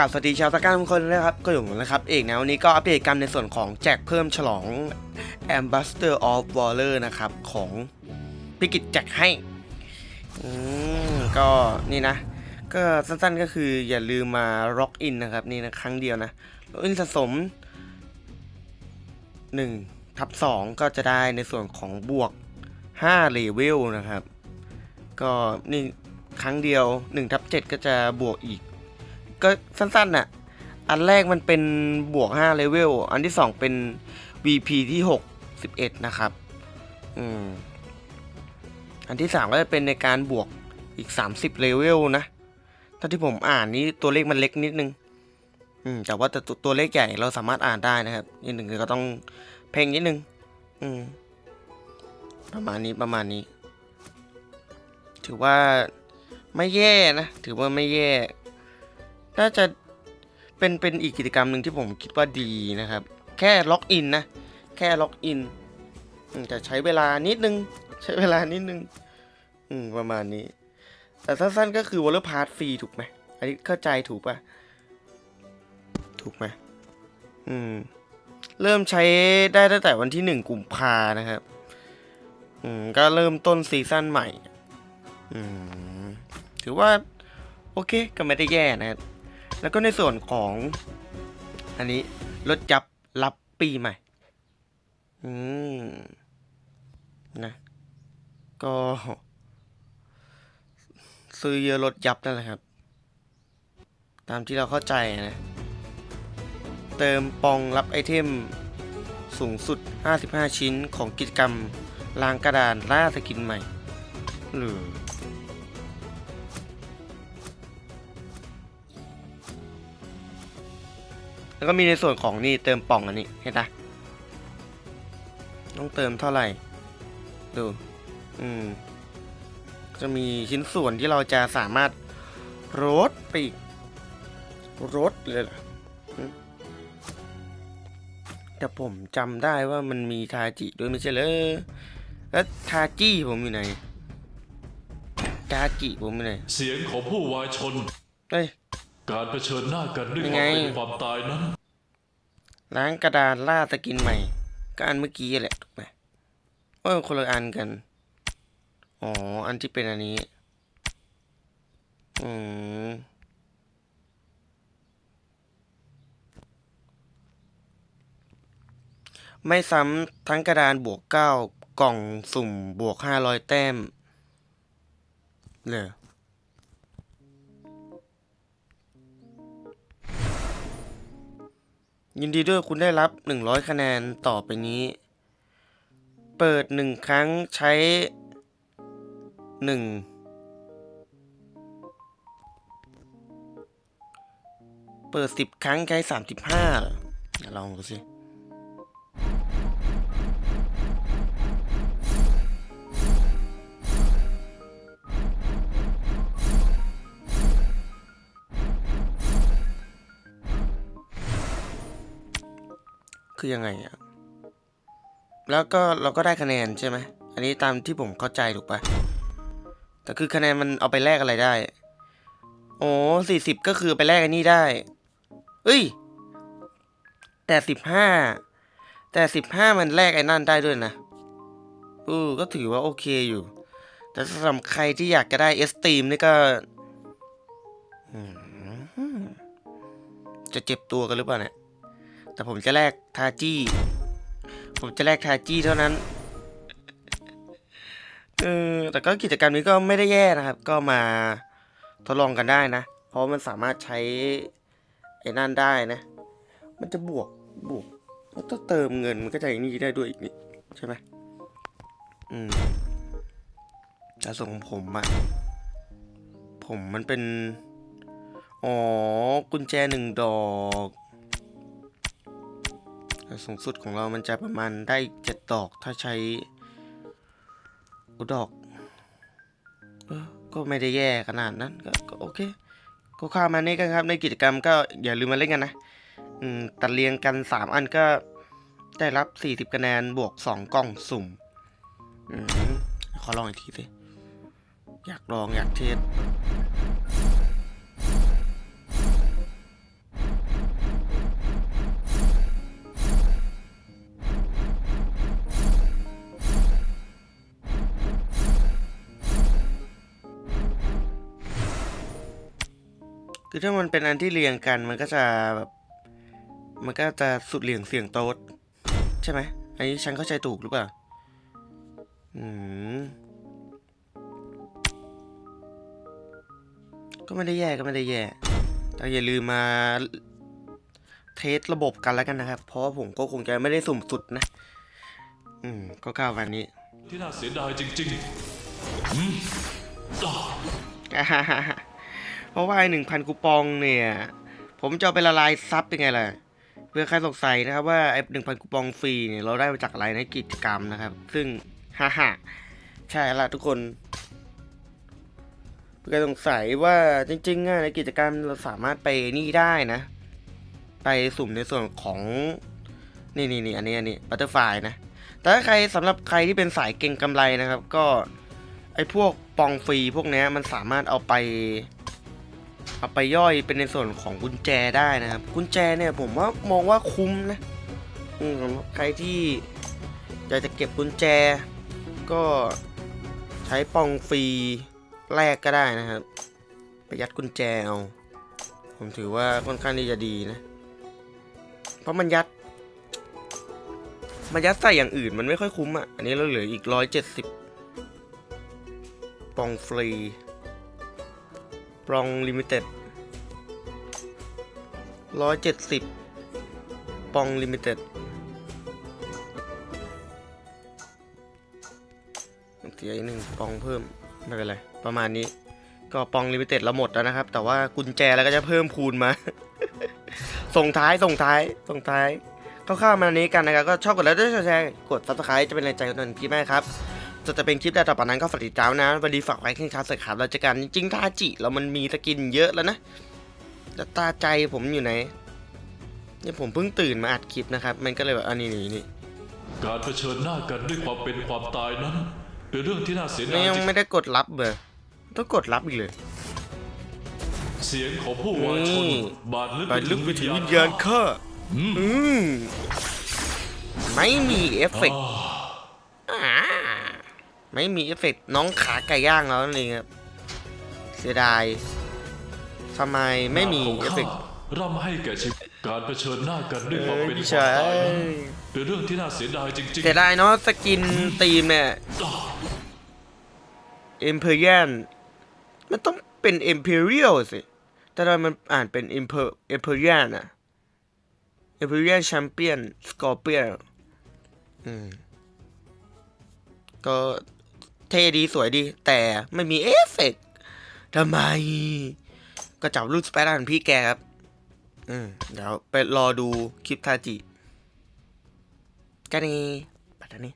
กาบสวัสดีชาวตะกร้าทุกคนนะครับก็อยู่นะครับเอกนะวันนี้ก็อัปเดตกันในส่วนของแจกเพิ่มฉลอง Ambassador of Waller นะครับของพิกิจแจกให้ก็นี่นะ ก็สั้นๆก็คืออย่าลืมมา Rock In นนะครับนี่นะครั้งเดียวนะ Rock In สะสม1ทับ2ก็จะได้ในส่วนของบวก5เลเวลนะครับ ก็นี่ครั้งเดียว1ทับ7ก็จะบวกอีก ก็สั้นๆน่ะ อันแรกมันเป็นบวก5เลเวล อันที่ 2 เป็น VP ที่6 11 นะครับ อืม อันที่ 3 ก็จะเป็นในการบวกอีก 30เลเวลนะ ถ้าที่ผมอ่านนี้ตัวเลขมันเล็กนิดนึง อืม แต่ว่าแต่ตัวเลขใหญ่เราสามารถอ่านได้นะครับนิดหนึ่งก็ต้องเพ่งนิดนึง อืม ประมาณนี้ประมาณนี้ ถือว่าไม่แย่นะ ถือว่าไม่แย่ น่าจะเป็นเป็นอีกกิจกรรมหนึ่งที่ผมคิดว่าดีนะครับ แค่ล็อกอินนะ แค่ล็อกอินอืมแต่ใช้เวลานิดนึง ใช้เวลานิดนึง อืม ประมาณนี้ แต่สั้นๆก็คือวอลเลอร์พาร์ทฟรีถูกไหมอันนี้เข้าใจถูกปะถูกไหมอืม เริ่มใช้ได้ตั้งแต่วันที่หนึ่งกุมภานะครับ อืม ก็เริ่มต้นซีซั่นใหม่ อืม ถือว่า โอเค ก็ไม่ได้แย่นะครับ แล้วก็ในส่วนของอันนี้รถยับรับปีใหม่ อืม นะ ก็ ซื้อเยอะรถยับนั่นแหละครับ ตามที่เราเข้าใจนะ เติมปองรับไอเทมสูงสุด 55 ชิ้นของกิจกรรมล้างกระดานล่าสกินใหม่ หรือ แล้วก็มีในส่วนของนี่เติมป่องอันนี้เห็นปะต้องเติมเท่าไหร่ ดู อืม จะมีชิ้นส่วนที่เราจะสามารถรดไปอีกรดเลยเหรออืมแต่ผมจำได้ว่ามันมีทาจิด้วยไม่ใช่เหรอ แล้วทาจิผมอยู่ไหน ทาจิผมอยู่ไหน เสียงของผู้วายชน เฮ้ย การเผชิญหน้ากันด้วยยังควาไงมเป็นความตายนั้น ล้างกระดานล่าสกินใหม่ ก็อันเมื่อกี้แหละถูกไหมเออคนละอันกัน อ๋อ อันที่เป็นอันนี้ อืมไม่ซ้ำทั้งกระดานบวกเก้ากล่องสุ่มบวกห้าร้อยแต้มเลย ยินดีด้วยคุณได้รับ 100 คะแนนต่อไปนี้ เปิด 1 ครั้งใช้ 1 เปิด 10 ครั้งใช้35เหรอเดี๋ยวลองดูสิ คือยังไงอะแล้วก็เราก็ได้คะแนนใช่ไหม อันนี้ตามที่ผมเข้าใจถูกปะแต่คือคะแนนมันเอาไปแลกอะไรได้ โอ้สี่สิบก็คือไปแลกอันนี้ได้ เอ้ย แต่สิบห้า แต่สิบห้ามันแลกไอ้นั่นได้ด้วยนะเออก็ถือว่าโอเคอยู่ แต่สำหรับใครที่อยากจะได้เอสตีมนี่ก็จะเจ็บตัวกันหรือเปล่าเนี่ย แต่ผมจะแลกทาจี้ ผมจะแลกทาจี้เท่านั้น เออ แต่ก็กิจกรรมนี้ก็ไม่ได้แย่นะครับ ก็มาทดลองกันได้นะ เพราะมันสามารถใช้ไอ้นั่นได้นะ มันจะบวกบวกแล้วถ้าเติมเงินมันก็จะอย่างนี้ได้ด้วยอีกนี่ใช่ไหมอืมแต่ส่งผมอะผมมันเป็น อ๋อ กุญแจหนึ่งดอก สูงสุดของเรามันจะประมาณได้เจ็ดดอก ถ้าใช้อุดอก ก็ไม่ได้แย่ขนาดนั้นก็ก็โอเค ก็ข้ามานี่กันครับ ในกิจกรรมก็อย่าลืมมาเล่นกันนะตัดเรียงกันสามอันก็ได้รับสี่สิบคะแนนบวกสองกล่องสุ่มอมขอลองอีกทีสิ อยากลองอยากเทส คือถ้ามันเป็นอันที่เรียงกันมันก็จะแบบมันก็จะสุดเหลี่ยงเสียงโต๊ดใช่ไหมอันนี้ฉันเข้าใจถูกหรือเปล่าอืมก็ไม่ได้แย่ก็ไม่ได้แย่แต่อย่าลืมมาเทสระบบกันแล้วกันนะครับ เพราะว่าผมก็คงจะไม่ได้สุ่มสุดนะ อืม ก็ก้าววันนี้ ที่น่าเสียดายจริงๆอืมอะ เพราะว่าไอหนึ่งพันคูปองเนี่ย ผมจะไปละลายซับยังไงล่ะ เพื่อใครสงสัยนะครับว่าไอ้หนึ่งพันคูปองฟรีเนี่ยเราได้มาจากอะไรในกิจกรรมนะครับ ซึ่งฮ่าฮ่าใช่ละทุกคนเพื่อสงสัยว่าจริงๆในกิจกรรมเราสามารถไปนี่ได้นะ ไปสุ่มในส่วนของนี่นี่นี่อันนี้อันนี้บัตเตอร์ไฟนะ แต่ถ้าใครสำหรับใครที่เป็นสายเก่งกำไรนะครับ ก็ไอ้พวกปองฟรีพวกเนี้ยมันสามารถเอาไป เอาไปย่อยเป็นในส่วนของกุญแจได้นะครับ กุญแจเนี่ยผมว่ามองว่าคุ้มนะสำหรับใครที่อยากจะเก็บกุญแจ ก็ใช้ปองฟรีแรกก็ได้นะครับประหยัดกุญแจเอา ผมถือว่าค่อนข้างที่จะดีนะ เพราะมันยัด มันยัดใส่อย่างอื่นมันไม่ค่อยคุ้มอะ อันนี้เราเหลืออีกร้อยเจ็ดสิบปองฟรี ปองลิมิเต็ดร้อยเจ็ดสิบปองลิมิเต็ดเสียอีกหนึ่งปองเพิ่ม ไม่เป็นไร ประมาณนี้ ก็ปองลิมิเต็ดเราหมดแล้วนะครับ แต่ว่ากุญแจแล้วก็จะเพิ่มคูณมา ส่งท้ายส่งท้ายส่งท้ายคร่าๆมานี้กันนะครับ ก็ชอบกดไลค์ด้วยแชร์กดซับสไครต์จะเป็นแรงใจกันคลิปแม่ครับ จะจะเป็นคลิปแต่ต่อไปนั้นก็ฝากติดตามนะ วันนี้ฝากไว้แค่ครับเสร็จครับเราเจะกันจริงๆทาจิเรามันมีสกินเยอะแล้วนะแต่ตาใจผมอยู่ไหนเนี่ยผมเพิ่งตื่นมาอัดคลิปนะครับ มันก็เลยแบบอันนี้นี่นี่การเผชิญหน้ากันด้วยความเป็นความตายนั้นเป็นเรื่องที่น่าเสียนี่ดายยังจริงไม่ได้กดรับเบอร์ต้องกดรับอีกเลย เสียงของผู้วายชนนี่บาดลึกไปลึกไปถึงวิญญาณข้าข้าอืมอืมไม่มีเอฟเฟกต์อ่าอ่า ไม่มีเอฟเฟกต์น้องขาไก่ย่างแล้วนั่นเองครับ เสียดายทำไมไม่มีของเอฟข้าเฟกต์ร่ำให้แก่ชีวิตการเผชิญหน้ากันด้วยเอความอเป็นพี่ความชายตายนั้นเป็นเรื่องที่น่าเสียดายจริงเสียดายเนาะสกินตีมเนี่ยๆอ่าเอ็มเพรียนมันต้องเป็นเอ็มเพรียลสิ แต่ทำไมมันอ่านเป็นเอ็มเพเอ็มเพรียนอะเอ็มเพรียนแชมเปี้ยนสกอร์เปียนอืมก็ เท่ดีสวยดี แต่ไม่มีเอฟเฟกต์ทำไม ก็จับรูปสไปรันพี่แกครับ อืม เดี๋ยวไปรอดูคลิปทาจิกันนี้ปัตตานี